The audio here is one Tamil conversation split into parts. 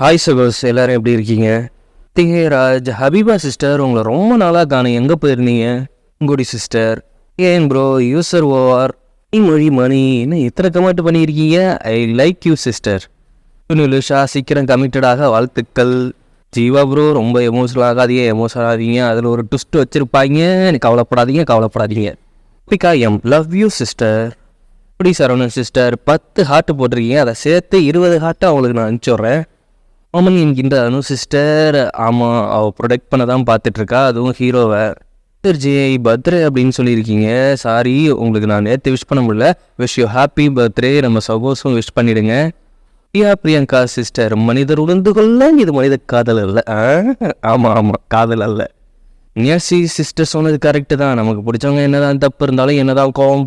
ஹாய் சகோஸ் எல்லோரும் எப்படி இருக்கீங்க? திகேராஜ் ஹபீபா சிஸ்டர் உங்களை ரொம்ப நாளாக காணும். எங்கே போயிருந்தீங்க? குடி சிஸ்டர் ஏன் ப்ரோ யூசர் ஓஆர் மொழி மணி என்ன இத்தனை கமெண்ட் பண்ணியிருக்கீங்க? I like you sister Lusha சீக்கிரம் கமிட்டடாக வாழ்த்துக்கள். ஜீவா ப்ரோ ரொம்ப எமோஷனல் ஆகாதீங்க எமோஷனல் ஆகாதீங்க. அதில் ஒரு ட்விஸ்ட் வச்சுருப்பாங்க. கவலைப்படாதீங்க கவலைப்படாதீங்க. பிகா எம் லவ் யூ சிஸ்டர் இப்படி சரவணன் சிஸ்டர் பத்து ஹார்ட் போட்டிருக்கீங்க. அதை சேர்த்து இருபது ஹார்ட்டை அவங்களுக்கு நான் அனுப்பிச்சி விட்றேன் ஆமாம் என்கின்ற அனு சிஸ்டர் ஆமாம் அவள் ப்ரொடெக்ட் பண்ண தான் பார்த்துட்ருக்கா. அதுவும் ஹீரோவை சார் ஜே பர்த்டே அப்படின்னு சொல்லியிருக்கீங்க. சாரி உங்களுக்கு நான் நேற்று விஷ் பண்ண முடியல. விஷ் யூ ஹாப்பி பர்த்டே நம்ம சகோஸும் விஷ் பண்ணிவிடுங்க பிரியா பிரியங்கா சிஸ்டர் மனிதர் உணர்ந்து கொள்ள இது மனித காதல் அல்ல. ஆமாம் ஆமாம் காதல் அல்ல. நியாசி சிஸ்டர் சொன்னது கரெக்டு தான். நமக்கு பிடிச்சவங்க என்னதான் தப்பு இருந்தாலும் என்னதான் கோவம்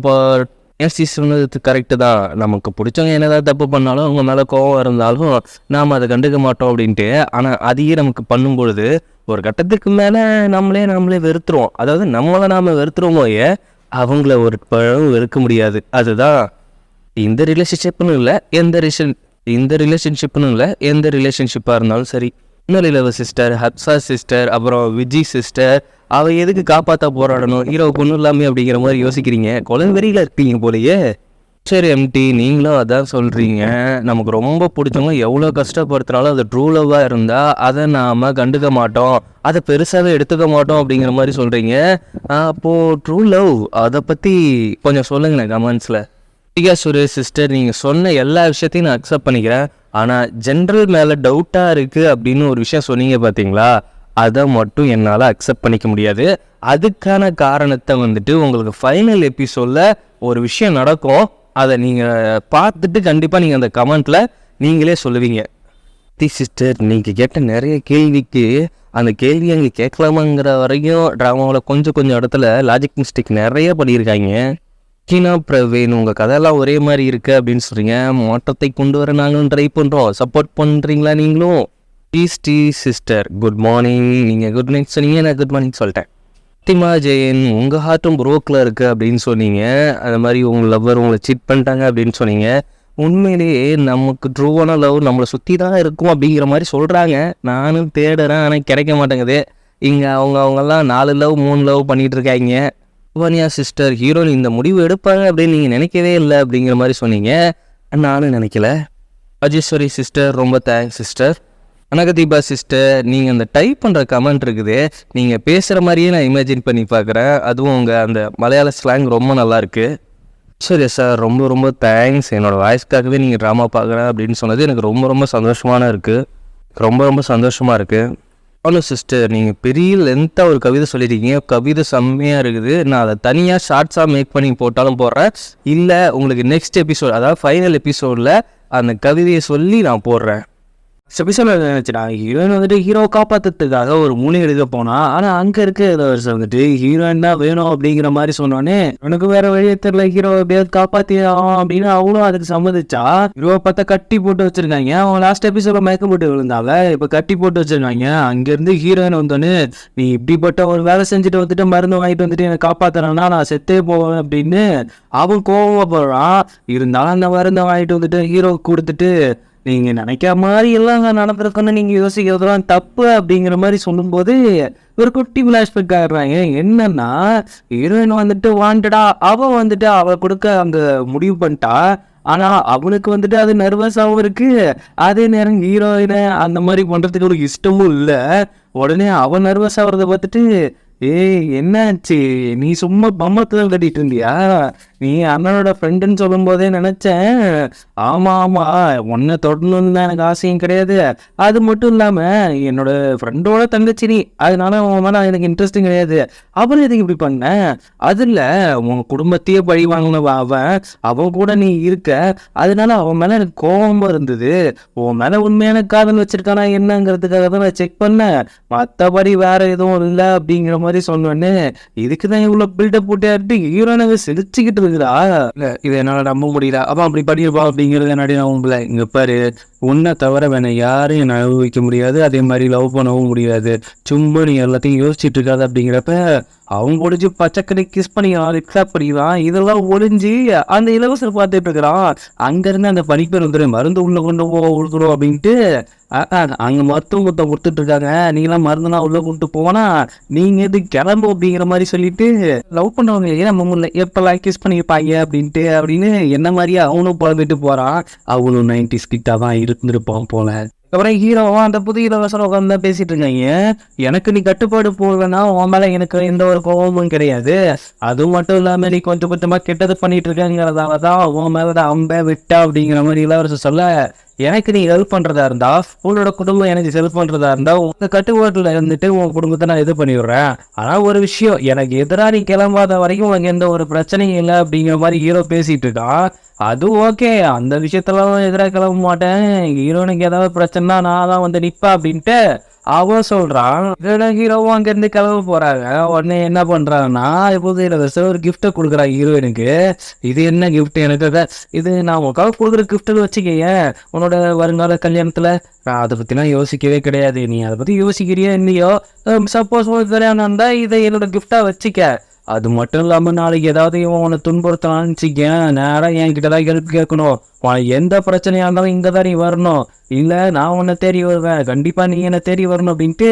நேசி சொன்னது கரெக்டு தான். நமக்கு பிடிச்சவங்க என்னதான் தப்பு பண்ணாலும் அவங்க மேலே கோவம் இருந்தாலும் நாம் அதை கண்டுக்க மாட்டோம் அப்படின்ட்டு. ஆனால் அதையே நமக்கு பண்ணும்பொழுது ஒரு கட்டத்துக்கு மேலே நம்மளே நம்மளே வெறுத்துருவோம். அதாவது நம்மளை நாம் வெறுத்துருவோமோயே அவங்கள ஒரு பழம் வெறுக்க முடியாது. அதுதான் இந்த ரிலேஷன்ஷிப்னு இல்லை எந்த ரிலேஷன் இந்த ரிலேஷன்ஷிப்னு இல்லை எந்த ரிலேஷன்ஷிப்பாக இருந்தாலும் சரி. இன்னொரு சிஸ்டர் ஹப்சா சிஸ்டர் அப்புறம் விஜி சிஸ்டர் அவள் எதுக்கு காப்பாற்ற போராடணும்? ஹீரோ ஒன்றும் இல்லாமல் அப்படிங்கிற மாதிரி யோசிக்கிறீங்க. குழந்தை வெறியில் இருக்கீங்க போலயே. சரி எம்டி நீங்களும் அதான் சொல்கிறீங்க நமக்கு ரொம்ப பிடிச்சவங்க எவ்வளோ கஷ்டப்படுத்தினாலும் அது ட்ரூ லவ்வாக இருந்தால் அதை நாம் கண்டுக்க மாட்டோம். அதை பெருசாகவே எடுத்துக்க மாட்டோம் அப்படிங்கிற மாதிரி சொல்கிறீங்க அப்போது ட்ரூ லவ் அதை பற்றி கொஞ்சம் சொல்லுங்களேன் கமெண்ட்ஸில் பிரியா சுரேஷ் சிஸ்டர் நீங்கள் சொன்ன எல்லா விஷயத்தையும் நான் அக்செப்ட் பண்ணிக்கிறேன். ஆனால் ஜென்ரல் மேலே டவுட்டாக இருக்குது அப்படின்னு ஒரு விஷயம் சொன்னீங்க பார்த்தீங்களா? அதை மட்டும் என்னால் அக்செப்ட் பண்ணிக்க முடியாது. அதுக்கான காரணத்தை வந்துட்டு உங்களுக்கு ஃபைனல் எபிசோடில் ஒரு விஷயம் நடக்கும். அதை நீங்கள் பார்த்துட்டு கண்டிப்பாக நீங்கள் அந்த கமெண்ட்டில் நீங்களே சொல்லுவீங்க. தி சிஸ்டர் நீங்கள் கேட்ட நிறைய கேள்விக்கு அந்த கேள்வி அங்கே கேட்கலாமாங்கிற வரைக்கும் ட்ராமாவில் கொஞ்சம் கொஞ்சம் இடத்துல லாஜிக் மிஸ்டேக் நிறைய பண்ணியிருக்காங்க. கீனா பிரவீன் உங்கள் கதையெல்லாம் ஒரே மாதிரி இருக்குது அப்படின்னு சொல்கிறீங்க மாற்றத்தை கொண்டு வர நாங்களும் ட்ரை பண்ணுறோம் சப்போர்ட் பண்ணுறீங்களா நீங்களும்? ப்ளீஸ் டி சிஸ்டர் குட் மார்னிங் நீங்கள் குட் மார்னிங் சொன்னீங்க நான் குட் மார்னிங் சொல்லிட்டேன். திமா ஜெயன் உங்கள் ஹார்ட்டும் ப்ரோக்கில் இருக்குது அப்படின்னு சொன்னீங்க. அது மாதிரி உங்கள் லவ்வர் உங்களை சீட் பண்ணிட்டாங்க அப்படின்னு சொன்னீங்க. உண்மையிலேயே நமக்கு ட்ரூவான லவ் நம்மளை சுற்றி தான் இருக்கும் அப்படிங்கிற மாதிரி சொல்கிறாங்க நானும் தேடுறேன் ஆனால் கிடைக்க மாட்டேங்குது. இங்கே அவங்க அவங்கெல்லாம் நாலு லவ் மூணு லவ் பண்ணிகிட்டு இருக்காங்க. வனியா சிஸ்டர் ஹீரோயின் இந்த முடிவு எடுப்பாங்க அப்படின்னு நீங்கள் நினைக்கவே இல்லை அப்படிங்கிற மாதிரி சொன்னீங்க. நானும் நினைக்கல. அஜேஸ்வரி சிஸ்டர் ரொம்ப தேங்க்ஸ் சிஸ்டர் அனகதீபா சிஸ்டர் நீங்கள் அந்த டைப் பண்ணுற கமெண்ட் இருக்குது. நீங்கள் பேசுகிற மாதிரியே நான் இமேஜின் பண்ணி பார்க்குறேன் அதுவும் உங்கள் அந்த மலையாள ஸ்லாங் ரொம்ப நல்லாயிருக்கு சரி சார் ரொம்ப ரொம்ப தேங்க்ஸ் என்னோடய வாய்ஸ்க்காகவே நீங்கள் ட்ராமா பார்க்குறேன் அப்படின்னு சொன்னது எனக்கு ரொம்ப ரொம்ப சந்தோஷமான இருக்குது ரொம்ப ரொம்ப சந்தோஷமாக இருக்குது ஹலோ சிஸ்டர் நீங்கள் பெரிய லென்த்தாக ஒரு கவிதை சொல்லியிருக்கீங்க கவிதை செம்மையாக இருக்குது. நான் அதை தனியாக ஷார்ட்ஸாக மேக் பண்ணி போட்டாலும் போடுறேன். இல்லை உங்களுக்கு நெக்ஸ்ட் எபிசோட் அதாவது ஃபைனல் எபிசோடில் அந்த கவிதையை சொல்லி நான் போடுறேன். எபிசோட நினச்சிடா? ஹீரோயின் வந்துட்டு ஹீரோ காப்பாற்றுறதுக்காக ஒரு மூணு எழுத போனா ஆனால் அங்கே இருக்க இளவரசர் வந்துட்டு ஹீரோயின் தான் வேணும் அப்படிங்கிற மாதிரி சொன்னோன்னே உனக்கு வேற வழியே தெரியல ஹீரோ எப்படியாவது காப்பாற்றி அப்படின்னு அவளும் அதுக்கு சம்மதிச்சா ஹீரோவை பார்த்தா கட்டி போட்டு வச்சிருக்காங்க. அவன் லாஸ்ட் எபிசோட மயக்கம் போட்டு விழுந்தாவ இப்போ கட்டி போட்டு வச்சிருக்காங்க. அங்கேருந்து ஹீரோயின் வந்தோடனே நீ இப்படிப்பட்ட ஒரு வேலை செஞ்சுட்டு வந்துட்டு மருந்து வாங்கிட்டு வந்துட்டு என்னை காப்பாத்துறான்னா நான் செத்தே போவேன் அப்படின்னு அவன் கோவமா போகிறான் இருந்தாலும் அந்த மருந்தை வாங்கிட்டு வந்துட்டு ஹீரோ கொடுத்துட்டு நீங்கள் நினைக்கிற மாதிரி எல்லாம் அங்கே நடந்திருக்குன்னு நீங்கள் யோசிக்கிறதுலாம் தப்பு அப்படிங்கிற மாதிரி சொல்லும்போது ஒரு குட்டி ஃப்ளாஷ்பேக் ஆடுறாங்க என்னன்னா ஹீரோயின் வந்துட்டு வாண்டடா அவ வந்துட்டு அவ கொடுக்க அங்கே முடிவு பண்ணிட்டா. ஆனா அவனுக்கு வந்துட்டு அது நர்வஸாகவும் இருக்கு. அதே நேரம் ஹீரோயினை அந்த மாதிரி பண்றதுக்கு ஒரு இஷ்டமும் இல்லை. உடனே அவன் நர்வஸ் ஆகிறத பார்த்துட்டு ஏய் என்னாச்சு? நீ சும்மா பம்மத்தில் கட்டிட்டு இருந்தியா? நீ அண்ணனோட ஃப்ரெண்டுன்னு சொல்லும் போதே நினைச்சேன். ஆமா ஆமா. உன்னை தொடணும்னு தான் எனக்கு ஆசையும் கிடையாது. அது மட்டும் இல்லாம என்னோட ஃப்ரெண்டோட தங்கச்சி நீ. அதனால உன் மேலே எனக்கு இன்ட்ரெஸ்டும் கிடையாது. அவன் எதுக்கு இப்படி பண்ண? அதுல உன் குடும்பத்தையே பழி வாங்கின அவன். அவன் கூட நீ இருக்க. அதனால அவன் மேல எனக்கு கோபமாக இருந்தது. உன் மேல உண்மையான காதல் வச்சிருக்கானா என்னங்கிறதுக்காக தான் நான் செக் பண்ணேன். மற்றபடி வேற எதுவும் இல்லை அப்படிங்கிற மாதிரி சொன்னோன்னே இதுக்கு தான் இவ்வளோ பில்டப் போட்டு ஹீரோனாக சிரிச்சுக்கிட்டு இருக்குதா இல்லை இதை என்னால் நம்ப முடியல. அப்போ அப்படி பண்ணியிருப்பா என்னடி நான் உங்களை இங்கே பாரு உன்னை தவிர வேணா யாரையும் என்னை அனுபவிக்க முடியாது. அதே மாதிரி லவ் பண்ணவும் முடியாது. சும்மா நீ எல்லாத்தையும் யோசிச்சுட்டு இருக்காது அப்படிங்கிறப்ப அவங்க ஒழிஞ்சு பச்சைக்கடி கிஸ் பண்ணி ரிக்ஸாப் பண்ணிக்கிறான் இதெல்லாம் ஒழிஞ்சு அந்த இலவசர் பார்த்துட்டு இருக்கிறான். அங்கேருந்து அந்த பனிப்பேர் வந்துடும் மருந்து உள்ளே கொண்டு போக கொடுக்குறோம் அப்படின்ட்டு அங்கே மருத்துவ முத்தம் கொடுத்துட்டு இருக்காங்க. நீங்களாம் மருந்துலாம் உள்ளே கொண்டு போனா நீங்கள் எது கிளம்பு அப்படிங்கிற மாதிரி சொல்லிட்டு லவ் பண்ணவங்க ஏன் மும்முல எப்பெல்லாம் கிஸ் பண்ணிப்பாங்க அப்படின்ட்டு அப்படின்னு என்ன மாதிரியே அவனும் புலம்பிட்டு போகிறான் அவனும் நைன்டி ஸ்கிட்டாக தான் இருந்திருப்பான் போல. அப்புறம் ஹீரோவா அந்த புது இளவரசர் உட்காந்து தான் பேசிட்டு இருக்காங்க. எனக்கு நீ கட்டுப்பாடு போடலன்னா உன் மேல எனக்கு எந்த ஒரு கோபமும் கிடையாது. அது மட்டும் இல்லாம நீ கொஞ்சம் கொஞ்சமா கெட்டது பண்ணிட்டு இருக்கங்கிறதால தான் உன் மேல அம்ப விட்டா அப்படிங்கிற மாதிரி இளவரசர் சொல்ல எனக்கு நீ ஹெல்ப் பண்றதா இருந்தா உன்னோட குடும்பம் எனக்கு ஹெல்ப் பண்றதா இருந்தா உங்க கட்டுப்பாட்டுல இருந்துட்டு உன் குடும்பத்தை நான் இது பண்ணிடுறேன். ஆனால் ஆனா ஒரு விஷயம் எனக்கு எதிராக நீ கிளம்பாத வரைக்கும் உனக்கு எந்த ஒரு பிரச்சனையும் இல்லை அப்படிங்கிற மாதிரி ஹீரோ பேசிட்டு இருக்கான் அது ஓகே அந்த விஷயத்தெல்லாம் எதிராக கிளம்ப மாட்டேன். ஹீரோனுக்கு ஏதாவது பிரச்சனைனா நான் தான் வந்து நிப்பேன் அப்படின்ட்டு. அவன் சொல்றான் இதோட ஹீரோவும் அங்கேருந்து கிளம்ப போறாங்க. உடனே என்ன பண்றாங்கன்னா இப்போது இளவரசர் ஒரு கிஃப்ட்டை கொடுக்குறான் ஹீரோயினுக்கு இது என்ன கிஃப்ட் எனக்கு இது நான் உனக்காக கொடுக்குற கிஃப்ட்டு வச்சுக்கேன் உன்னோட வருங்கால கல்யாணத்துல நான் அதை பத்திலாம் யோசிக்கவே கிடையாது. நீ அதை பத்தி யோசிக்கிறியா இல்லையோ? சப்போஸ் உனக்கு கல்யாணம் இருந்தா இதை என்னோட கிஃப்டா வச்சுக்க. அது மட்டும் இல்லாம நாளைக்கு ஏதாவது இவன் உன்னை துன்புறுத்தலாம்னு வச்சுக்கேன் நேரம் என்கிட்ட தான் ஹெல்ப் கேட்கணும். உனக்கு எந்த பிரச்சனையா இருந்தாலும் இங்க தான் நீ வரணும். இல்ல நான் உன்னை தேடி வருவேன். கண்டிப்பா நீ என்ன தேடி வரணும் அப்படின்ட்டு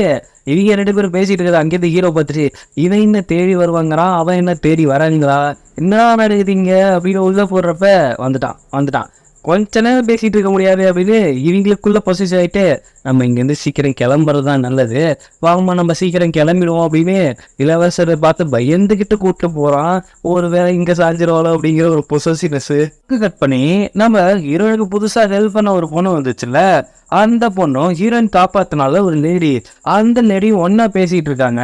இவங்க ரெண்டு பேரும் பேசிட்டு இருக்கிறது அங்கேருந்து ஹீரோ பார்த்துட்டு இவன் என்ன தேடி வருவாங்கிறான் அவன் என்ன தேடி வராங்களா என்ன நடக்குதுங்க அப்படின்னு உள்ள போடுறப்ப வந்துட்டான். வந்துட்டான். கொஞ்ச நேரம் பேசிட்டு இருக்க முடியாது அப்படின்னு இவங்களுக்குள்ள பொசிஷன் ஆயிட்டு நம்ம இங்கேருந்து சீக்கிரம் கிளம்புறது தான் நல்லது. வாங்கம்மா நம்ம சீக்கிரம் கிளம்பிடுவோம் அப்படின்னு இளவரசரை பார்த்து பயந்துக்கிட்டு கூப்பிட்டு போகிறான் ஒரு வேளை இங்கே சாஞ்சிருவாளோ அப்படிங்கிற ஒரு பொசசினஸ் கட் பண்ணி நம்ம ஹீரோனுக்கு புதுசாக ஹெல்ப் பண்ண ஒரு பொண்ணு வந்துச்சுல்ல? அந்த பொண்ணும் ஹீரோயின் காப்பாத்தினால ஒரு லேடி அந்த லேடி ஒன்னா பேசிட்டு இருக்காங்க.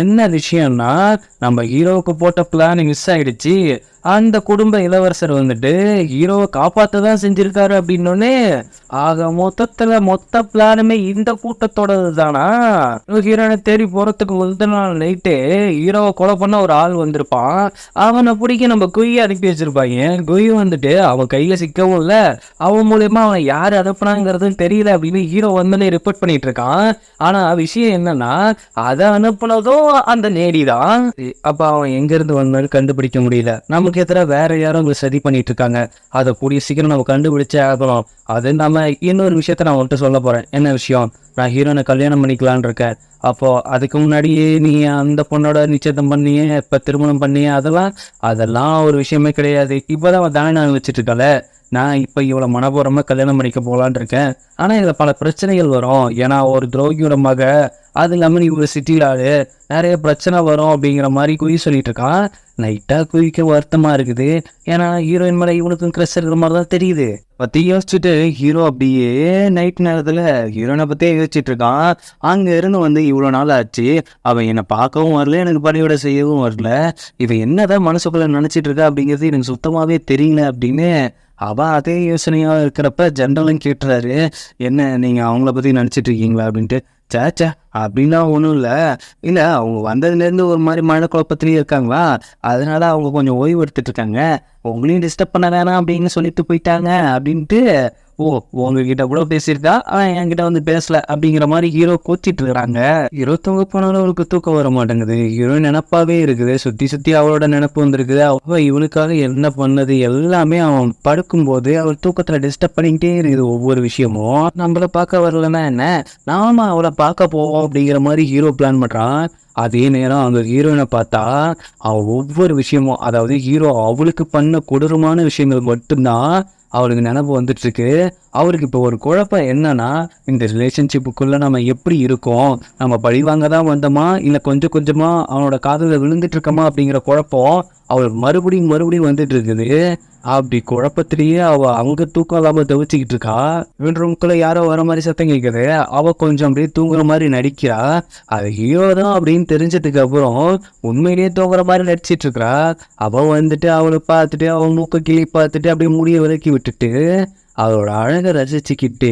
என்ன விஷயம்னா நம்ம ஹீரோவுக்கு போட்ட பிளான் மிஸ் ஆயிடுச்சு. அந்த குடும்ப இளவரசர் வந்துட்டு ஹீரோவை காப்பாத்த தான் செஞ்சிருக்காரு அப்படின்னோடனே ஆக மொத்தத்துல மொத்த எல்லாருமே இந்த கூட்டத்தோடது தானா ஹீரோனை தேடி போறதுக்கு முதல் நாள் நைட்டு ஹீரோவை கொலை பண்ண ஒரு ஆள் வந்திருப்பான். அவனை பிடிக்க நம்ம குய்யை அனுப்பி வச்சிருப்பாங்க. குய் வந்துட்டு அவன் கையில சிக்கவும் இல்ல. அவன் மூலியமா அவன் யார் அனுப்புனாங்கிறதும் தெரியல அப்படின்னு ஹீரோ வந்தனே ரிப்போர்ட் பண்ணிட்டு இருக்கான். ஆனா விஷயம் என்னன்னா அதை அனுப்புனதும் அந்த நேடி தான் அப்ப அவன் எங்க இருந்து வந்தாலும் கண்டுபிடிக்க முடியல. நமக்கு எதிராக வேற யாரும் அங்க சதி பண்ணிட்டு இருக்காங்க. அதை கூடிய சீக்கிரம் நம்ம கண்டுபிடிச்சே ஆகணும். அது நம்ம இன்னொரு விஷயத்த நான் உன்கிட்ட சொல்ல போறேன். என்ன விஷயம்? நான் ஹீரோனை கல்யாணம் பண்ணிக்கலான்னு இருக்கேன். அப்போ அதுக்கு முன்னாடியே நீ அந்த பொண்ணோட நிச்சயத்தம் பண்ணியே இப்ப திருமணம் பண்ணியே அதெல்லாம் அதெல்லாம் ஒரு விஷயமே கிடையாது. இப்போதான் அவன் தானே வச்சுட்டு இருக்கல நான் இப்போ இவ்வளோ மனபூர்வமாக கல்யாணம் பண்ணிக்க போகலான்னு இருக்கேன். ஆனால் இதில் பல பிரச்சனைகள் வரும். ஏன்னா ஒரு துரோகியோட மக அது இல்லாமல் நீ ஒரு சிட்டியில் ஆளு. நிறைய பிரச்சனை வரும் அப்படிங்கிற மாதிரி குறி சொல்லிட்டு இருக்கான். நைட்டாக குவிக்க வருத்தமாக இருக்குது. ஏன்னா ஹீரோயின் மேலே இவனுக்கும் க்ரெஸ் இருக்கிற மாதிரி தான் தெரியுது. பற்றி யோசிச்சுட்டு ஹீரோ அப்படியே நைட் நேரத்தில் ஹீரோனை பற்றியே யோசிச்சுட்டு இருக்கான். அங்கே இருந்து வந்து இவ்வளோ நாள் ஆச்சு. அவன் என்னை பார்க்கவும் வரல எனக்கு பணியோட செய்யவும் வரல. இவன் என்னதான் மனசுக்குள்ள நினச்சிட்டு இருக்கா அப்படிங்கிறது எனக்கு சுத்தமாகவே தெரியல அப்படின்னு அவள் அதே யோசனையாக இருக்கிறப்ப ஜென்ரலும் கேட்டுறாரு. என்ன நீங்கள் அவங்கள பற்றி நினச்சிட்டு இருக்கீங்களா அப்படின்ட்டு. சேச்சா அப்படின்னா ஒன்றும் இல்லை. இல்லை அவங்க வந்ததுலேருந்து ஒரு மாதிரி மழை குழப்பத்திலேயே இருக்காங்களா? அதனால அவங்க கொஞ்சம் ஓய்வு எடுத்துகிட்டு இருக்காங்க. உங்களையும் டிஸ்டர்ப் பண்ண வேணாம் அப்படின்னு சொல்லிட்டு போயிட்டாங்க அப்படின்ட்டு ஓ உங்ககிட்ட கூட பேசியிருக்கா? ஆனால் என்கிட்ட வந்து பேசல அப்படிங்கிற மாதிரி ஹீரோ கோச்சிட்டு இருக்கிறாங்க ஹீரோ தூங்க போனாலும் அவளுக்கு தூக்கம் வர மாட்டேங்குது. ஹீரோ நினப்பாவே இருக்குது. சுற்றி சுற்றி அவளோட நினப்பு வந்திருக்குது. அவ இவனுக்காக என்ன பண்ணது? எல்லாமே அவன் படுக்கும்போது அவள் தூக்கத்தில் டிஸ்டர்ப் பண்ணிக்கிட்டே இருக்குது ஒவ்வொரு விஷயமும். நம்மள பார்க்க வரலன்னா என்ன? நாம அவளை பார்க்க போவோம். அப்படிங்கிற மாதிரி ஹீரோ பிளான் பண்ணுறான் அதே நேரம் அந்த ஹீரோயினை பார்த்தா அவள் ஒவ்வொரு விஷயமும் அதாவது ஹீரோ அவளுக்கு பண்ண கொடூரமான விஷயங்கள் மட்டும்தான் அவளுக்கு நினப்பு வந்துட்டு இருக்கு. அவருக்கு இப்போ ஒரு குழப்பம் என்னன்னா இந்த ரிலேஷன்ஷிப்புக்குள்ளே நம்ம எப்படி இருக்கோம்? நம்ம பழி வாங்க தான் வந்தோமா? இல்லை கொஞ்சம் கொஞ்சமாக அவனோட காதலில் விழுந்துட்டு இருக்கோமா அப்படிங்கிற குழப்பம் அவளுக்கு மறுபடியும் மறுபடியும் வந்துட்டு இருக்குது. அப்படி குழப்பத்திலேயே அவ அங்க தூக்கம் இல்லாம தவிச்சுக்கிட்டு இருக்கா? இவன் ரூம்குள்ள யாரோ வர மாதிரி சத்தம் கேட்குது அவ கொஞ்சம் அப்படியே தூங்குற மாதிரி நடிக்கிறா. அது ஹீரோ தான் அப்படின்னு தெரிஞ்சதுக்கு அப்புறம் உண்மையிலேயே தூங்குற மாதிரி நடிச்சிட்டு இருக்கிறா அவ வந்துட்டு அவளை பார்த்துட்டு அவன் மூக்க கிளி பார்த்துட்டு அப்படியே முடிய விலக்கி விட்டுட்டு அவரோட அழகை ரசிச்சுக்கிட்டு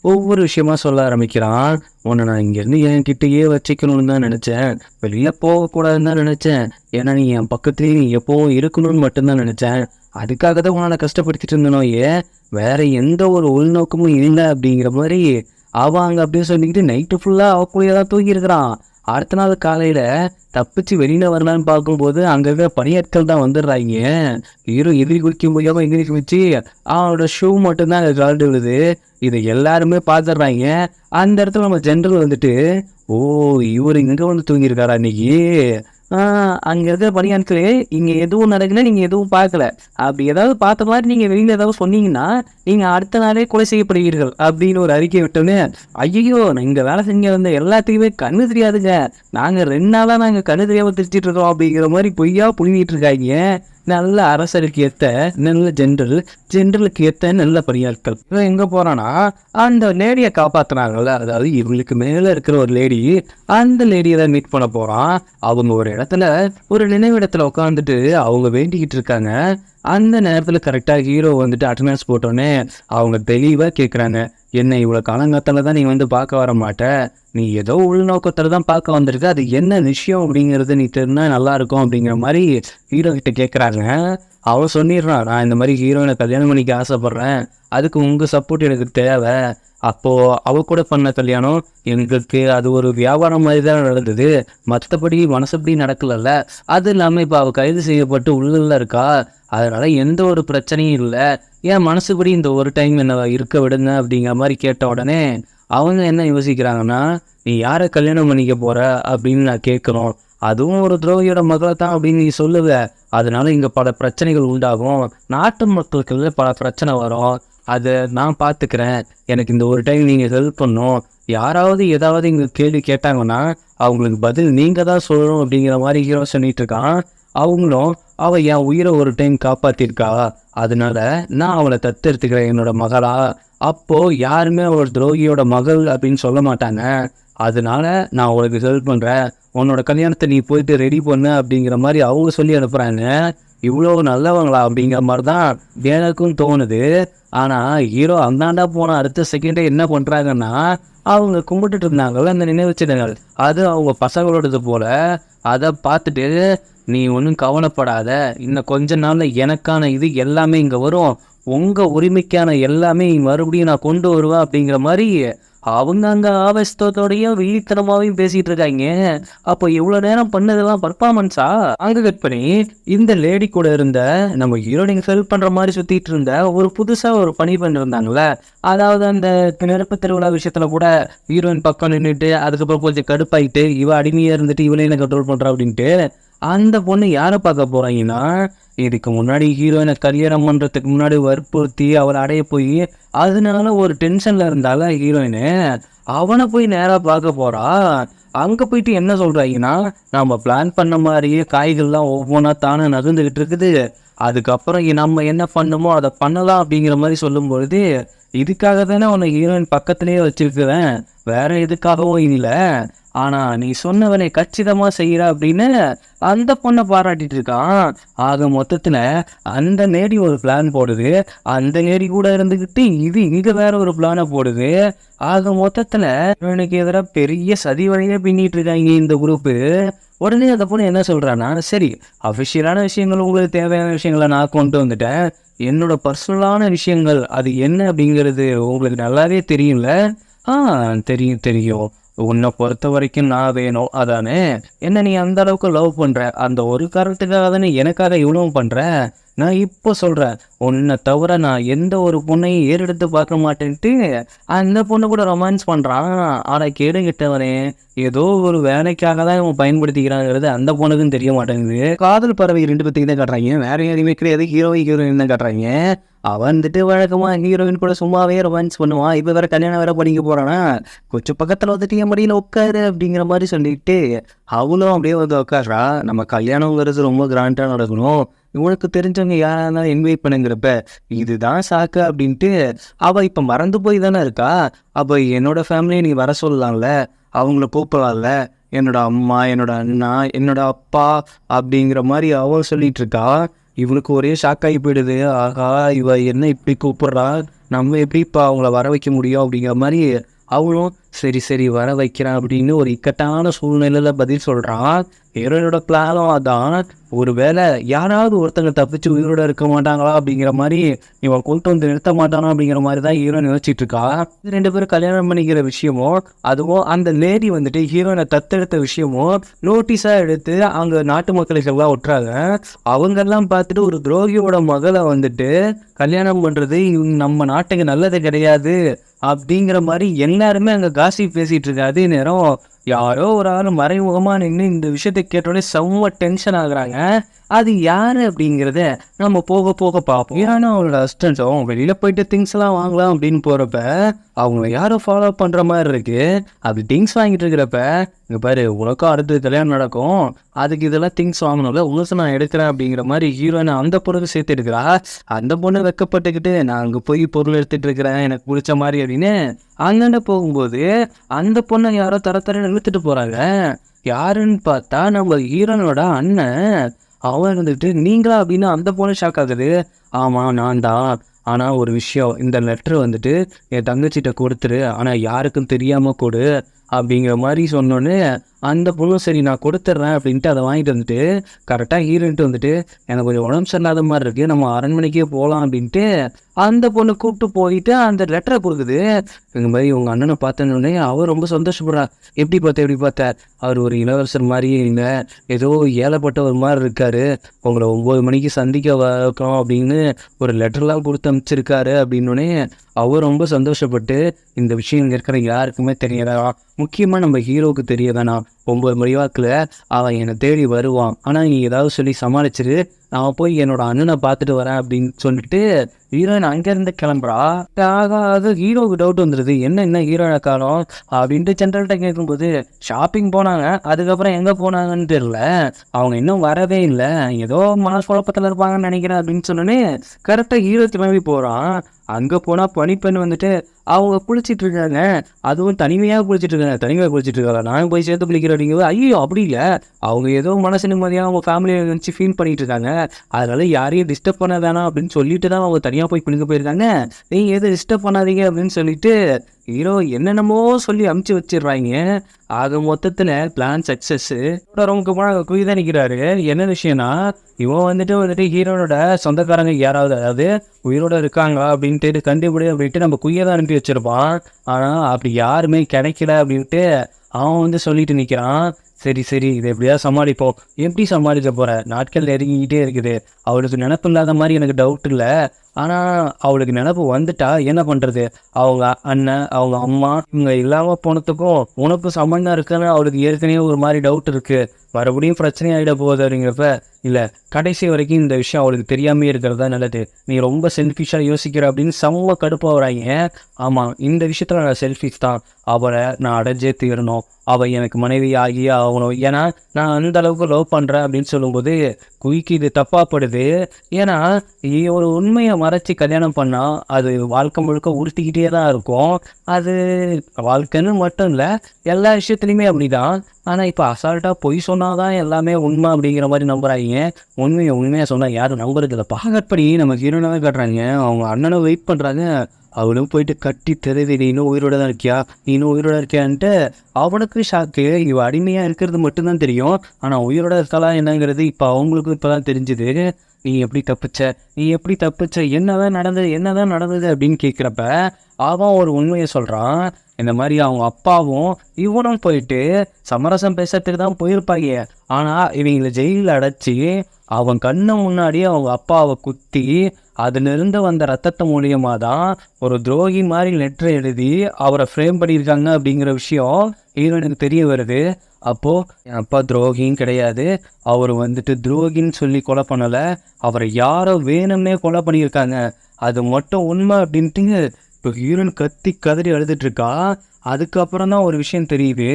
ஒவ்வொரு விஷயமா சொல்ல ஆரம்பிக்கிறான். உன்னை நான் இங்கேருந்து என்கிட்டயே வச்சுக்கணும்னு தான் நினச்சேன். வெளியே போகக்கூடாதுன்னு தான் நினச்சேன். ஏன்னா நீ என் பக்கத்துலேயே நீ எப்போவும் இருக்கணும்னு மட்டும்தான் நினச்சேன். அதுக்காக தான் உன்னை கஷ்டப்படுத்திட்டு இருந்தனோ ஏன் வேற எந்த ஒரு உள்நோக்கமும் இல்லை அப்படிங்கிற மாதிரி அவன் அங்கே அப்படியே சொல்லிக்கிட்டு நைட்டு ஃபுல்லாக அவ கூடயே தான் தூங்கியிருக்கிறான். அடுத்த நாள் காலையில் தப்பிச்சு வெளியில் வரலான்னு பார்க்கும்போது அங்கே இருக்கிற பணியாட்கள் தான் வந்துடுறாங்க. ஹீரோ எதிரி குடிக்க முடியாமல் எதிரி குடிச்சு அவனோட ஷூ மட்டும்தான் அங்கே கலந்து விழுது. இதை எல்லாருமே பார்த்துடுறாங்க. அந்த இடத்துல நம்ம ஜென்ரல் வந்துட்டு ஓ இவர் இங்கே வந்து தூங்கியிருக்காரா இன்னைக்கு? அங்கே இருக்கிற பணியாட்களே இங்கே எதுவும் நடக்கல நீங்கள் எதுவும் பார்க்கல. அப்படி ஏதாவது பார்த்த மாதிரி நீங்கள் வெளியில் ஏதாவது சொன்னீங்கன்னா நீங்கள் அடுத்த நாளே கொலை செய்யப்படுவீர்கள் அப்படின்னு ஒரு அறிக்கை விட்டோன்னே ஐயோ இங்கே வேலை செஞ்ச வந்த எல்லாத்துக்குமே கண்ணு தெரியாதுங்க. நாங்கள் ரெண்டு நாளாக நாங்கள் கண்ணு தெரியாமல் திருச்சிட்டு இருக்கோம் அப்படிங்கிற மாதிரி பொய்யா புழுங்கிட்டு இருக்காங்க நல்ல அரசருக்கு ஏற்ற நல்ல ஜென்ரல் ஜென்ரலுக்கு ஏற்ற நல்ல பணியாட்கள். இவன் எங்கே போகிறான்னா அந்த லேடியை காப்பாற்றுனாங்கல்ல அதாவது இவங்களுக்கு மேலே இருக்கிற ஒரு லேடி அந்த லேடியை தான் மீட் பண்ண போகிறான் அவங்க ஒரு இடத்துல ஒரு நினைவிடத்துல உட்காந்துட்டு அவங்க வேண்டிக்கிட்டு இருக்காங்க. அந்த நேரத்தில் கரெக்டாக ஹீரோ வந்துட்டு அட்டண்டன்ஸ் போட்டோன்னே அவங்க தெளிவாக கேட்குறாங்க என்ன இவ்வளோ காலங்காத்தால தான் நீ வந்து பார்க்க வர மாட்ட? நீ ஏதோ உள்நோக்கத்தில் தான் பார்க்க வந்திருக்க. அது என்ன விஷயம் அப்படிங்கிறது நீ தெரிஞ்சா நல்லாயிருக்கும் அப்படிங்கிற மாதிரி ஹீரோ கிட்ட கேட்குறாங்க அவன் சொல்லிடுறான் நான் இந்த மாதிரி ஹீரோயினை கல்யாணம் பண்ணிக்க ஆசைப்பட்றேன். அதுக்கு உங்கள் சப்போர்ட் எனக்கு தேவை. அப்போது அவ கூட பண்ண கல்யாணம் எங்களுக்கு அது ஒரு வியாபாரம் மாதிரி தான் நடந்தது. மற்றபடி மனசுப்படி நடக்கலல்ல. அது இல்லாமல் இப்போ அவள் கைது செய்யப்பட்டு உள்ளில் இருக்கா? அதனால் எந்த ஒரு பிரச்சனையும் இல்லை. ஏன் மனசுபடி இந்த ஒரு டைம் என்னை இருக்க விடுங்க அப்படிங்கிற மாதிரி கேட்ட உடனே அவங்க என்ன யோசிக்கிறாங்கன்னா நீ யாரை கல்யாணம் பண்ணிக்க போகிற அப்படின்னு நான் கேட்குறோம் அதுவும் ஒரு துரோகியோட மகளை தான் அப்படின்னு நீ சொல்லுவ. அதனால இங்கே பல பிரச்சனைகள் உண்டாகும். நாட்டு மக்களுக்கு பல பிரச்சனை வரும். அதை நான் பார்த்துக்கிறேன் எனக்கு இந்த ஒரு டைம் நீங்கள் ஹெல்ப் பண்ணும். யாராவது ஏதாவது இங்கே கேள்வி கேட்டாங்கன்னா அவங்களுக்கு பதில் நீங்கள் தான் சொல்லணும் அப்படிங்கிற மாதிரி ஹீரோ சொல்லிட்டு இருக்கான். அவங்களும் அவள் என் உயிரை ஒரு டைம் காப்பாத்திருக்கா? அதனால நான் அவளை தத்தெடுத்துக்கிறேன் என்னோட மகளா. அப்போ யாருமே ஒரு துரோகியோட மகள் அப்படின்னு சொல்ல மாட்டாங்க. அதனால நான் உனக்கு ஹெல்ப் பண்ணுறேன் உன்னோட கல்யாணத்தை நீ போயிட்டு ரெடி பண்ணு அப்படிங்கிற மாதிரி அவங்க சொல்லி அனுப்புகிறாங்க இவ்வளோ நல்லவங்களா? அப்படிங்கிற மாதிரி தான் எனக்கும் தோணுது. ஆனால் ஹீரோ அந்தாண்டா போன அடுத்த செகண்டே என்ன பண்ணுறாங்கன்னா அவங்க கும்பிட்டுட்டு இருந்தாங்கல்ல அந்த நினைவுச்சிடங்கள் அது அவங்க பசங்களோடது போல. அதை பார்த்துட்டு நீ ஒன்றும் கவலைப்படாத. இன்னும் கொஞ்ச நாளில் எனக்கான இது எல்லாமே இங்கே வரும். உங்கள் உரிமைக்கான எல்லாமே மறுபடியும் நான் கொண்டு வருவேன் அப்படிங்கிற மாதிரி அவங்க அங்கே ஆவேசத்தோடையும் வெள்ளித்தனமாவையும் பேசிகிட்டு இருக்காங்க. அப்போ இவ்வளோ நேரம் பண்ணதெல்லாம் பர்ஃபார்மன்ஸா அங்கே கட் பண்ணி இந்த லேடி கூட இருந்த நம்ம ஹீரோனிங் ஹெல்ப் பண்ணுற மாதிரி சுற்றிட்டு இருந்த ஒரு புதுசாக ஒரு பணி பண்ணிருந்தாங்கல்ல? அதாவது அந்த நெருப்பு திருவிழா விஷயத்தில் கூட ஹீரோயின் பக்கம் நின்றுட்டு அதுக்கப்புறம் கொஞ்சம் கடுப்பாயிட்டு இவ அடிமையாக இருந்துட்டு இவளையும் என்ன கண்ட்ரோல் பண்ணுறா அப்படின்ட்டு அந்த பொண்ணு யாரை பார்க்க போறாங்கன்னா இதுக்கு முன்னாடி ஹீரோயினை கல்யாணம் பண்ணுறதுக்கு முன்னாடி வற்புறுத்தி அவளை அடைய போய் அதனால ஒரு டென்ஷனில் இருந்தால ஹீரோயினு அவனை போய் நேராக பார்க்க போறா. அங்கே போயிட்டு என்ன சொல்கிறாங்கன்னா நம்ம பிளான் பண்ண மாதிரியே காய்கள்லாம் ஒவ்வொன்றா தானே நகர்ந்துக்கிட்டு இருக்குது. அதுக்கப்புறம் நம்ம என்ன பண்ணுமோ அதை பண்ணலாம் அப்படிங்கிற மாதிரி சொல்லும்பொழுது இதுக்காக தானே உன்னை ஹீரோயின் பக்கத்துலேயே வச்சிருக்கிறேன். வேற எதுக்காகவும் இல்லை. ஆனா நீ சொன்னவனை கச்சிதமா செய்யற அப்படின்னு அந்த பொண்ணை பாராட்டிட்டு இருக்கான். ஆக மொத்தத்துல அந்த நேடி ஒரு பிளான் போடுது. அந்த நேடி கூட இருந்துக்கிட்டு இது இங்க வேற ஒரு பிளானை போடுது. ஆக மொத்தத்துல இவனுக்கு எதிராக பெரிய சதி வழியே பின்னிட்டு இருக்காங்க இந்த குரூப்பு உடனே அந்த பொண்ணு என்ன சொல்றான்னா சரி அஃபிஷியலான விஷயங்கள் உங்களுக்கு தேவையான விஷயங்களை நான் கொண்டு வந்துட்டேன். என்னோட பர்சனலான விஷயங்கள் அது என்ன அப்படிங்கிறது உங்களுக்கு நல்லாவே தெரியும்ல? ஆ தெரியும் தெரியும். உன்னை பொறுத்த வரைக்கும் நான் வேணும் அதானே? என்ன நீ அந்த அளவுக்கு லவ் பண்ற? அந்த ஒரு காரணத்துக்காக தானே எனக்காக இவ்வளவு பண்ற? நான் இப்போ சொல்கிறேன் உன்னை தவிர நான் எந்த ஒரு பொண்ணையும் ஏறெடுத்து பார்க்க மாட்டேன்ட்டு அந்த பொண்ணு கூட ரொமான்ஸ் பண்ணுறான் ஆனால் கேடு கிட்டவனே ஏதோ ஒரு வேலைக்காக தான் இவன் பயன்படுத்திக்கிறாங்கிறது அந்த பொண்ணுக்கும் தெரிய மாட்டேங்குது. காதல் பறவை ரெண்டு பேத்துக்கு தான் காட்டுறாங்க. வேற யாரையுமே கிடையாது. ஹீரோ ஹீரோயின் தான் காட்டுறாங்க. அவன் வந்துட்டு வழக்கமா ஹீரோயின் கூட சும்மாவே ரொமான்ஸ் பண்ணுவான். இப்போ வேற கல்யாணம் வேற பண்ணிக்க போகிறானா கொஞ்சம் பக்கத்தில் வந்துட்டு என் மடியில் உட்காரு அப்படிங்கிற மாதிரி சொல்லிட்டு அவளும் அப்படியே வந்து உட்கார்றா. நம்ம கல்யாணங்கிறது ரொம்ப கிராண்டாக நடக்கணும். இவனுக்கு தெரிஞ்சவங்க யாராக இருந்தாலும் இன்வைட் பண்ணுங்கிறப்ப இதுதான் சாக்கு அப்படின்ட்டு அவள் இப்போ மறந்து போய் தானே இருக்கா? அப்போ என்னோட ஃபேமிலியை நீ வர சொல்லலாம்ல? அவங்கள கூப்பிடலாம்ல? என்னோட அம்மா என்னோட அண்ணா என்னோட அப்பா அப்படிங்கிற மாதிரி அவள் சொல்லிட்டு இருக்கா? இவளுக்கு ஒரே ஷாக்காகி போயிடுது. ஆகா இவ என்ன இப்படி கூப்பிடுறா? நம்ம எப்படி இப்போ அவங்கள வர வைக்க முடியும்? அப்படிங்கிற மாதிரி அவளும் சரி சரி வர வைக்கிறேன் அப்படின்னு ஒரு இக்கட்டான சூழ்நிலையில் பதில் சொல்கிறான் ஹீரோயினோட பிளானும் அதான். ஒருவேளை யாராவது ஒருத்தங்க தப்பிச்சு உயிரோட இருக்க மாட்டாங்களா அப்படிங்கிற மாதிரி இவன் கொண்டு வந்து நிறுத்த மாட்டானா அப்படிங்கிற மாதிரி தான் ஹீரோயின் யோசிச்சுட்டு இருக்கா. ரெண்டு பேரும் கல்யாணம் பண்ணிக்கிற விஷயமும் அதுவும் அந்த லேடி வந்துட்டு ஹீரோயினை தத்தெடுத்த விஷயமும் நோட்டீஸாக எடுத்து அங்கே நாட்டு மக்களுக்கு எல்லாம் அவங்க அவங்கெல்லாம் பார்த்துட்டு ஒரு துரோகியோட மகளை வந்துட்டு கல்யாணம் பண்ணுறது இவங்க நம்ம நாட்டுக்கு நல்லது கிடையாது அப்படிங்கிற மாதிரி எல்லாருமே அங்க காசி பேசிட்டு இருக்க. அதே நேரம் யாரோ ஒரு ஆள் மறைமுகமா நின்று இந்த விஷயத்தை கேட்டோடனே செம்ம டென்ஷன் ஆகுறாங்க. அது யாரு அப்படிங்கிறத நம்ம போக போக பார்ப்போம். ஏன்னா அவங்களோட அஸ்டன்ஸும் வெளியில போயிட்டு திங்ஸ் எல்லாம் வாங்கலாம் அப்படின்னு போறப்ப அவங்கள யாரும் ஃபாலோ பண்ற மாதிரி இருக்கு. அப்படி திங்ஸ் வாங்கிட்டு இருக்கிறப்ப இங்க பாரு உனக்கும் அடுத்து கல்யாணம் நடக்கும். அதுக்கு இதெல்லாம் திங்ஸ் வாங்கணும்ல உனக்கு நான் எடுக்கிறேன் அப்படிங்கிற மாதிரி ஹீரோயின் அந்த பொருளை சேர்த்து எடுக்கிறா? அந்த பொண்ணு வெக்கப்பட்டுக்கிட்டு நான் அங்கே போய் பொருள் எடுத்துட்டு இருக்கிறேன் எனக்கு பிடிச்ச மாதிரி அப்படின்னு அந்தாண்ட போகும்போது அந்த பொண்ணை யாரோ தர தர இழுத்துட்டு போறாங்க. யாருன்னு பார்த்தா நம்ம ஹீரோனோட அண்ணன் அவன் இருந்துட்டு நீங்களா? அப்படின்னு அந்த பொண்ணு ஷாக் ஆகுது. ஆமாம் நான் தான் ஆனால் ஒரு விஷயம். இந்த லெட்டர் வந்துட்டு என் தங்கச்சிட்ட கொடுத்துரு. ஆனால் யாருக்கும் தெரியாமல் கொடு. அப்படிங்கிற மாதிரி சொன்னோன்னே அந்த பொண்ணும் சரி நான் கொடுத்துட்றேன் அப்படின்ட்டு அதை வாங்கிட்டு வந்துட்டு கரெக்டாக ஹீரோன்ட்டு வந்துட்டு எனக்கு கொஞ்சம் உடம்பு சரியில்லாத மாதிரி இருக்குது நம்ம அரண்மனைக்கே போகலாம் அப்படின்ட்டு அந்த பொண்ணு கூப்பிட்டு போயிட்டு அந்த லெட்டரை கொடுக்குது. இந்த மாதிரி உங்கள் அண்ணனை பார்த்தோன்னே அவர் ரொம்ப சந்தோஷப்படுறா. எப்படி பார்த்த எப்படி பார்த்த? அவர் ஒரு இளவரசர் மாதிரியே இல்லை. ஏதோ ஏழப்பட்ட ஒரு மாதிரி இருக்காரு. உங்களை ஒம்பது மணிக்கு சந்திக்க வைக்கணும் அப்படின்னு ஒரு லெட்டர்லாம் கொடுத்து அனுப்பிச்சிருக்காரு அப்படின்னோடனே அவர் ரொம்ப சந்தோஷப்பட்டு இந்த விஷயம் இங்கே இருக்கிற யாருக்குமே தெரியதா முக்கியமாக நம்ம ஹீரோவுக்கு தெரியதானா ஒம்பது மணி வாக்கில் அவன் என்னை தேடி வருவான். ஆனால் நீ ஏதாவது சொல்லி சமாளிச்சிரு. நான் போய் என்னோட அண்ணனை பார்த்துட்டு வரேன் அப்படின்னு சொல்லிட்டு ஹீரோயின் அங்கேருந்து கிளம்புறா. ஆகா அது ஹீரோவுக்கு டவுட் வந்துடுது என்ன என்ன ஹீரோயினை காலம் அப்படின்ட்டு ஜென்ரல்கிட்ட கேட்கும்போது ஷாப்பிங் போனாங்க. அதுக்கப்புறம் எங்கே போனாங்கன்னு தெரில அவங்க இன்னும் வரவே இல்லை. ஏதோ மனசு குழப்பத்தில் இருப்பாங்கன்னு நினைக்கிறேன் அப்படின்னு சொன்னோன்னே கரெக்டாக ஹீரோ கிளம்பி போகிறான் அங்கே போனால் பனிப்பெண் வந்துட்டு அவங்க குளிச்சிட்டு இருக்காங்க அதுவும் தனிமையாக குளிச்சிட்டு இருக்காங்க தனிமையாக குளிச்சிட்டு இருக்காங்க நானும் போய் சேர்த்து குளிக்கிறேன் அப்படிங்கிறது ஐயோ அப்படி இல்லை. அவங்க ஏதோ மனசு நிம்மதியாக அவங்க ஃபேமிலியை நினச்சி ஃபீல் பண்ணிட்டு இருக்காங்க அதனால யாரையும் டிஸ்டர்ப் பண்ண வேணாம் அப்படின்னு சொல்லிட்டு தான் அவங்க தனியாக போய் குளிக்க போயிருக்காங்க. நீங்கள் எதுவும் டிஸ்டர்ப் பண்ணாதீங்க அப்படின்னு சொல்லிட்டு ஹீரோ என்னென்னமோ சொல்லி அமுச்சு வச்சிடுறாங்க. ஆக மொத்தத்தில் பிளான் சக்ஸஸ்ஸு ரொம்ப போனால் குயி தான் நிற்கிறாரு என்ன விஷயம்னா இவன் வந்துட்டு வந்துட்டு ஹீரோனோட சொந்தக்காரங்க யாராவது அதாவது உயிரோட இருக்காங்களா அப்படின்ட்டு கண்டுபிடி அப்படின்ட்டு நம்ம குய்யை தான் அனுப்பி வச்சிருப்பான். ஆனால் அப்படி யாருமே கிடைக்கல அப்படின்ட்டு அவன் வந்து சொல்லிட்டு நிற்கிறான் சரி சரி இதை எப்படியாவது சமாளிப்போம் எப்படி சமாளிக்க போற? நாட்கள் நெருங்கிக்கிட்டே இருக்குது. அவளுக்கு நினப்பு இல்லாத மாதிரி எனக்கு டவுட் இல்லை. ஆனால் அவளுக்கு நினப்பு வந்துட்டா என்ன பண்ணுறது அவங்க அண்ணன் அவங்க அம்மா இவங்க இல்லாமல் போனதுக்கும் உனக்கும் சம்மந்தம் இருக்குன்னு அவளுக்கு ஏற்கனவே ஒரு மாதிரி டவுட் இருக்குது மறுபடியும் பிரச்சனை ஆகிட போகுது அப்படிங்கிறப்ப இல்லை கடைசி வரைக்கும் இந்த விஷயம் அவளுக்கு தெரியாமே இருக்கிறது தான் நல்லது. நீ ரொம்ப செல்ஃபிஷாக யோசிக்கிற அப்படின்னு செம்ம கடுப்பாக வராங்க. ஆமாம் இந்த விஷயத்தில் நான் செல்ஃபிஷ் தான். அவளை நான் அடைஞ்சே தீரணும். அவள் எனக்கு மனைவி ஆகியே ஆகணும். ஏன்னா நான் அந்த அளவுக்கு லவ் பண்ணுறேன் அப்படின்னு சொல்லும்போது குயிக்கு இது தப்பாப்படுது ஏன்னா ஒரு உண்மையை மறைச்சி கல்யாணம் பண்ணால் அது வாழ்க்கை முழுக்க உறுத்திக்கிட்டே தான் இருக்கும். அது வாழ்க்கைன்னு மட்டும் இல்லை எல்லா விஷயத்துலையுமே அப்படிதான். ஆனால் இப்போ அசால்ட்டாக பொய் சொன்னால் தான் எல்லாமே உண்மை அப்படிங்கிற மாதிரி நம்புறாங்க. உண்மையை உண்மையாக சொன்னால் யாரும் நம்புறது இல்லை பாகற்படி நம்ம ஹீரோனாவே காட்டுறாங்க. அவங்க அண்ணனை வெயிட் பண்ணுறாங்க அவளும் போயிட்டு கட்டி தெரிவி நீ இன்னும் உயிரோட தான் இருக்கியா? நீ இன்னும் உயிரோட இருக்கியான்ட்டு அவனுக்கு ஷாக்கு இவ அடிமையாக இருக்கிறது மட்டும்தான் தெரியும். ஆனால் உயிரோட இருக்கலாம் என்னங்கிறது இப்போ அவங்களுக்கும் இப்போ தான் தெரிஞ்சுது. நீ எப்படி தப்பிச்ச? நீ எப்படி தப்பிச்ச? என்னதான் நடந்தது? என்னதான் நடந்தது? அப்படின்னு கேட்குறப்ப அவன் ஒரு உண்மையை சொல்கிறான் இந்த மாதிரி அவங்க அப்பாவும் இவனும் போயிட்டு சமரசம் பேசுறதுக்கு தான் போயிருப்பாங்க ஆனால் இவங்களை ஜெயிலில் அடைச்சி அவன் கண்ணு முன்னாடியே அவங்க அப்பாவை குத்தி அதிலிருந்து வந்த ரத்தத்தை மூலியமாக தான் ஒரு துரோகி மாதிரி லெட்டர் எழுதி அவரை ஃப்ரேம் பண்ணியிருக்காங்க அப்படிங்கிற விஷயம் ஹீரோனுக்கு தெரிய வருது. அப்போது என் அப்பா துரோகியும் கிடையாது. அவர் வந்துட்டு துரோகின்னு சொல்லி கொலை பண்ணலை. அவரை யாரோ வேணும்னே கொலை பண்ணியிருக்காங்க. அது மட்டும் உண்மை அப்படின்ட்டு இப்போ ஹீரோயின் கத்தி கதறி அழுதுட்டு இருக்கா. அதுக்கப்புறம் தான் ஒரு விஷயம் தெரியுது.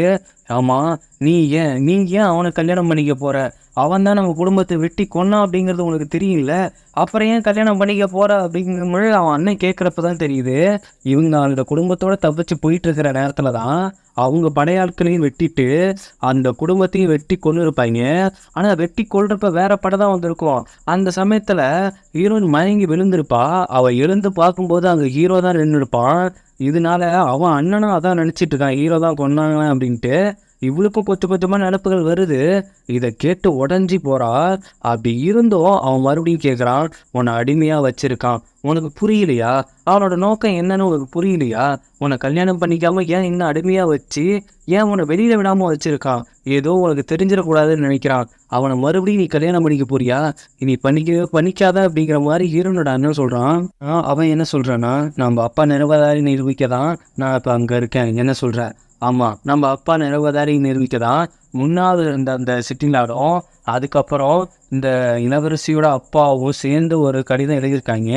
ஆமாம் நீ ஏன் நீ ஏன் அவனை கல்யாணம் பண்ணிக்க போகிற அவன் தான் நம்ம குடும்பத்தை வெட்டி கொன்னான் அப்படிங்கிறது உனக்கு தெரியல? அப்புறம் ஏன் கல்யாணம் பண்ணிக்க போகிற அப்படிங்கிற மொழி அவன் அண்ணன் கேட்குறப்ப தான் தெரியுது. இவங்க அந்த குடும்பத்தோட தப்பிச்சு போயிட்டு இருக்கிற நேரத்தில் தான் அவங்க படையாட்களையும் வெட்டிட்டு அந்த குடும்பத்தையும் வெட்டி கொண்டு இருப்பாங்க ஆனால் வெட்டி கொள்றப்ப வேற படம் தான் வந்திருக்கும். அந்த சமயத்தில் ஹீரோயின் மயங்கி விழுந்திருப்பா. அவள் எழுந்து பார்க்கும்போது அங்கே ஹீரோ தான் நின்று இருப்பான் இதனால அவன் அண்ணனும் அதான் நினச்சிட்டு இருக்கான். ஹீரோ தான் கொண்டாங்க அப்படின்ட்டு இவ்வளவு கொத்து கொஞ்சமாக நினப்புகள் வருது. இதை கேட்டு உடஞ்சி போறா. அப்படி இருந்தும் அவன் மறுபடியும் கேட்குறான் உன்னை அடிமையாக வச்சிருக்கான். உனக்கு புரியலையா? அவனோட நோக்கம் என்னன்னு உனக்கு புரியலையா? உன்னை கல்யாணம் பண்ணிக்காம ஏன் இன்னும் அடிமையாக வச்சு ஏன் உன்னை வெளியில விடாம வச்சிருக்கான்? ஏதோ உனக்கு தெரிஞ்சிடக்கூடாதுன்னு நினைக்கிறான். அவனை மறுபடியும் நீ கல்யாணம் பண்ணிக்க போறியா? நீ பண்ணிக்கவே பண்ணிக்காத அப்படிங்கிற மாதிரி ஹீரோனோட அண்ணன் சொல்றான்? அவன் என்ன சொல்றான்னா நம்ம அப்பா நிரபதாரி நிரூபிக்க தான் நான் இப்போ அங்கே இருக்கேன். என்ன சொல்கிறேன் ஆமாம் நம்ம அப்பா நிரபதாரி நிரூபிக்க தான் முன்னாள் இருந்த அந்த சிட்டிங் அதுக்கப்புறம் இந்த இளவரசியோட அப்பாவும் சேர்ந்து ஒரு கடிதம் எழுதியிருக்காங்க.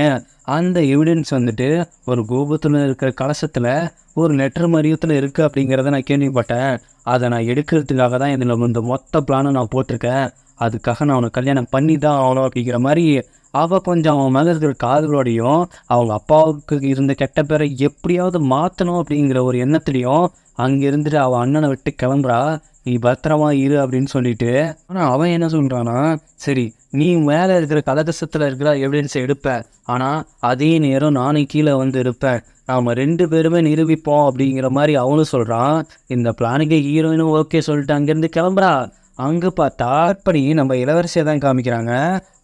அந்த எவிடன்ஸ் வந்துட்டு ஒரு கோபத்தில் இருக்கிற கலசத்தில் ஒரு லெட்டர் மரியத்தில் இருக்குது அப்படிங்கிறத நான் கேள்விப்பட்டேன். அதை நான் எடுக்கிறதுக்காக தான் இதில் இந்த மொத்த பிளானை நான் போட்டிருக்கேன். அதுக்காக நான் அவனை கல்யாணம் பண்ணி தான் ஆகணும் அப்படிங்கிற மாதிரி அவள் கொஞ்சம் அவன் மேலே இருக்கிற காதலோடையும் அவங்க அப்பாவுக்கு இருந்த கெட்ட பேரை எப்படியாவது மாற்றணும் அப்படிங்கிற ஒரு எண்ணத்துலையும் அங்கே இருந்துட்டு அவள் அண்ணனை விட்டு கிளம்புறா. நீ பத்திரமா இரு அப்படின்னு சொல்லிட்டு ஆனால் அவன் என்ன சொல்கிறான்னா சரி நீ மேலே இருக்கிற கலகசத்தில் இருக்கிற எவிடன்ஸை எடுப்ப. ஆனால் அதே நேரம் நானே கீழே வந்து இருப்பேன். நாம் ரெண்டு பேருமே நிரூபிப்போம் அப்படிங்கிற மாதிரி அவனும் சொல்கிறான் இந்த பிளானுக்கு ஹீரோயினும் ஓகே சொல்லிட்டு அங்கேருந்து கிளம்புறா. அங்கே பார்த்தா அப்படி நம்ம இளவரசியை தான் காமிக்கிறாங்க.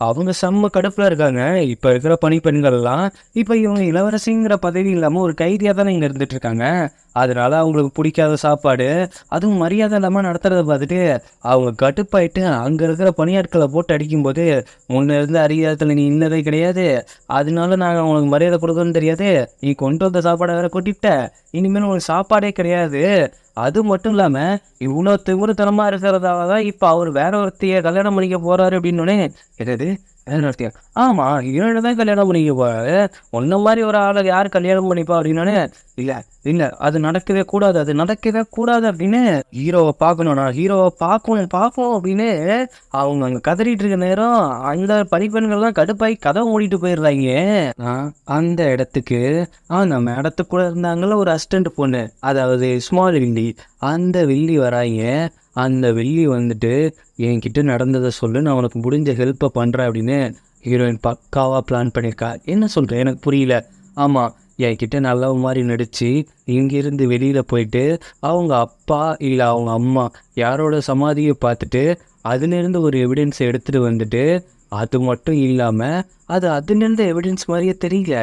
அவங்க செம்ம கடுப்பில் இருக்காங்க. இப்போ இருக்கிற பணிப்பெண்கள்லாம் இப்போ இவங்க இளவரசிங்கிற பதவி இல்லாமல் ஒரு கைதியாக தானே இங்கே இருந்துட்டு இருக்காங்க. அதனால அவங்களுக்கு பிடிக்காத சாப்பாடு அதுவும் மரியாதை இல்லாமல் நடத்துறத பார்த்துட்டு அவங்க கடுப்பாயிட்டு அங்கே இருக்கிற பணியாட்களை போட்டு அடிக்கும்போது முன்ன இருந்த அறியாதத்தில் நீ இன்னதே கிடையாது. அதனால நாங்கள் அவங்களுக்கு மரியாதை கொடுக்கணும்னு தெரியாது. நீ கொண்டு வந்த சாப்பாடை வேற கொட்டிட்ட. இனிமேல் உங்களுக்கு சாப்பாடே கிடையாது. அது மட்டும் இல்லாமல் இவ்வளோ திமுறுத்தனமாக இருக்கிறதால தான் இப்போ அவர் வேற ஒருத்தைய கல்யாணம் பண்ணிக்க போகிறாரு அப்படின்னோடனே என்னது? ஆமா ஒருத்தையா ஆமாம் தான் கல்யாணம் பண்ணிக்கப்பா ஒன்ன மாதிரி ஒரு ஆளை யார் கல்யாணம் பண்ணிப்பா அப்படின்னானே? இல்லை இல்ல அது நடக்கவே கூடாது அது நடக்கவே கூடாது அப்படின்னு ஹீரோவை பார்க்கணும். நான் ஹீரோவை பார்க்கணும் பார்க்கணும் அப்படின்னு அவங்க அங்க கதறிட்டு இருக்க நேரம் அந்த பணிப்பெண்கள்லாம் கடுப்பாகி கதை ஓடிட்டு போயிடுறாங்க. நான் அந்த இடத்துக்கு ஆ நம்ம இடத்துக்குள்ள இருந்தாங்கள ஒரு அசிஸ்டன்ட் பொண்ணு. அதாவது ஸ்மால் வில்லி. அந்த வில்லி வராங்க. அந்த வெள்ளி வந்துட்டு என்கிட்ட நடந்ததை சொல்லு நான் உனக்கு முடிஞ்ச ஹெல்ப்பை பண்ணுறேன் அப்படின்னு ஹீரோயின் பக்காவாக பிளான் பண்ணியிருக்கா. என்ன சொல்கிறேன் எனக்கு புரியல. ஆமாம் என்கிட்ட நல்ல மாதிரி நடித்து இங்கேருந்து வெளியில் போயிட்டு அவங்க அப்பா இல்லை அவங்க அம்மா யாரோட சமாதியை பார்த்துட்டு அதுலேருந்து ஒரு எவிடன்ஸை எடுத்துகிட்டு வந்துட்டு அது மட்டும் இல்லாமல் அது அதுலேருந்து எவிடன்ஸ் மாதிரியே தெரியல.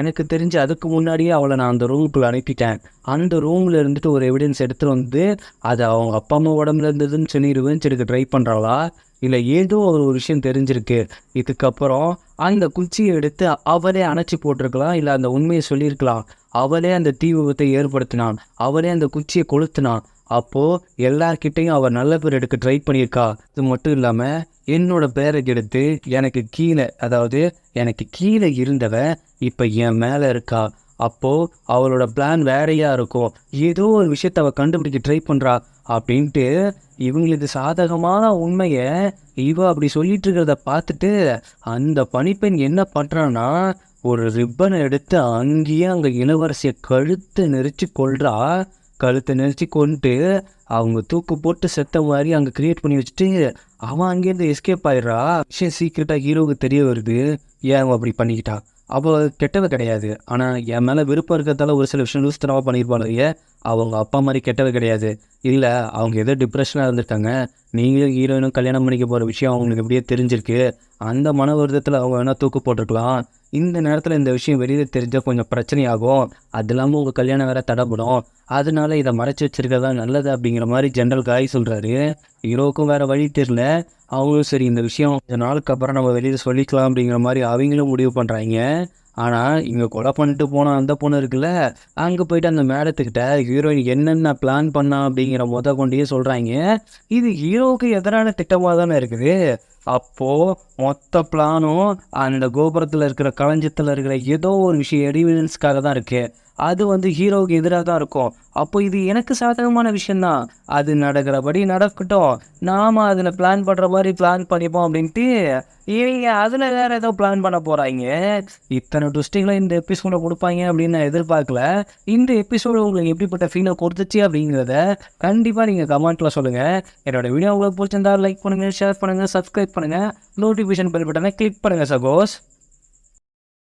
எனக்கு தெரிஞ்சு அதுக்கு முன்னாடியே அவளை நான் அந்த ரூமுக்குள்ளே அனுப்பிட்டேன். அந்த ரூமில் இருந்துட்டு ஒரு எவிடன்ஸ் எடுத்துகிட்டு வந்து அது அவங்க அப்பா அம்மா உடம்புல இருந்ததுன்னு சொல்லி ரிவெஞ்ச் எடுக்க ட்ரை பண்ணுறாளா இல்லை ஏதோ ஒரு விஷயம் தெரிஞ்சிருக்கு. இதுக்கப்புறம் அந்த குச்சியை எடுத்து அவளே அணைச்சி போட்டிருக்கலாம் இல்லை அந்த உண்மையை சொல்லியிருக்கலாம். அவளே அந்த தீ விபத்தை ஏற்படுத்தினான். அவளே அந்த குச்சியை கொளுத்தினான். அப்போது எல்லார்கிட்டையும் அவள் நல்ல பேர் எடுக்க ட்ரை பண்ணியிருக்கா. இது மட்டும் இல்லாமல் என்னோட பேரை எடுத்து எனக்கு கீழே அதாவது எனக்கு கீழே இருந்தவ இப்போ என் மேலே இருக்கா? அப்போது அவளோட பிளான் வேறையா இருக்கும் ஏதோ ஒரு விஷயத்தை அவள் கண்டுபிடிக்க ட்ரை பண்ணுறா அப்படின்ட்டு இவங்களுக்கு சாதகமான உண்மையை இவ அப்படி சொல்லிட்டு இருக்கிறத பார்த்துட்டு அந்த பணிப்பெண் என்ன பண்ணுறான்னா ஒரு ரிப்பனை எடுத்து அங்கேயே அங்கே இளவரசியை கழுத்து நெரிச்சு கொள்றா கழுத்தை நெரிச்சு கொண்டு அவங்க தூக்கு போட்டு செத்த மாதிரி அங்கே கிரியேட் பண்ணி வச்சுட்டு அவன் அங்கேருந்து எஸ்கேப் ஆயிடுறா. விஷயம் சீக்கிரட்டாக ஹீரோவுக்கு தெரிய வருது. ஏன் அவன் அப்படி பண்ணிக்கிட்டான் அவள் கெட்டவ கிடையாது. ஆனால் என் மேலே விருப்பம் இருக்கிறதால ஒரு சில விஷயம் லூஸ் பண்ணிருப்பாளோ ஏன்? அவங்க அப்பா மாதிரி கெட்டது கிடையாது. இல்லை அவங்க ஏதோ டிப்ரெஷனாக இருந்திருக்காங்க. நீங்களும் ஹீரோயினும் கல்யாணம் பண்ணிக்க போகிற விஷயம் அவங்களுக்கு எப்படியே தெரிஞ்சிருக்கு. அந்த மன வருத்தத்தில் அவங்க வேணால் தூக்கு போட்டிருக்கலாம். இந்த நேரத்தில் இந்த விஷயம் வெளியில் தெரிஞ்சால் கொஞ்சம் பிரச்சனையாகும். அது இல்லாமல் உங்கள் கல்யாணம் வேறு தடைப்படும் அதனால இதை மறைச்சி வச்சிருக்கிறதா நல்லது அப்படிங்கிற மாதிரி ஜென்ரல் காய் சொல்கிறாரு ஹீரோவுக்கும் வேறு வழி தெரியல. அவங்களும் சரி இந்த விஷயம் கொஞ்ச நாளுக்கு அப்புறம் நம்ம வெளியில் சொல்லிக்கலாம் அப்படிங்கிற மாதிரி அவங்களும் முடிவு பண்ணுறாங்க ஆனால் இங்கே கொலை பண்ணிட்டு போன அந்த பொண்ணு இருக்குல்ல அங்கே போயிட்டு அந்த மேடத்துக்கிட்ட ஹீரோயின் என்னென்ன பிளான் பண்ணா? அப்படிங்கிற முத கொண்டே சொல்கிறாங்க இது ஹீரோவுக்கு எதிரான திட்டமாக தானே இருக்குது. அப்போது மொத்த பிளானும் அந்த கோபுரத்தில் இருக்கிற களஞ்சத்தில் இருக்கிற ஏதோ ஒரு விஷயம் எவிடன்ஸ்க்காக தான் இருக்குது அது வந்து ஹீரோவுக்கு எதிராக தான் இருக்கும். அப்போ இது எனக்கு சாதகமான விஷயந்தான் அது நடக்கிறபடி நடக்கட்டும். நாம் அதில் பிளான் பண்ணுற மாதிரி பிளான் பண்ணிப்போம் அப்படின்ட்டு இவங்க அதில் வேற ஏதோ பிளான் பண்ண போகிறாங்க இத்தனை ட்விஸ்டிங்களை இந்த எபிசோடை கொடுப்பாங்க அப்படின்னு நான் எதிர்பார்க்கல. இந்த எபிசோடு உங்களுக்கு எப்படிப்பட்ட ஃபீலை கொடுத்துச்சு அப்படிங்கிறத கண்டிப்பாக நீங்கள் கமெண்ட்டில் சொல்லுங்கள் என்னோட வீடியோ உங்களுக்கு பிடிச்சிருந்தா லைக் பண்ணுங்கள் ஷேர் பண்ணுங்கள் சப்ஸ்கிரைப் பண்ணுங்கள் நோட்டிஃபிகேஷன் பெல் பட்டனை கிளிக் பண்ணுங்கள் சகோஸ்.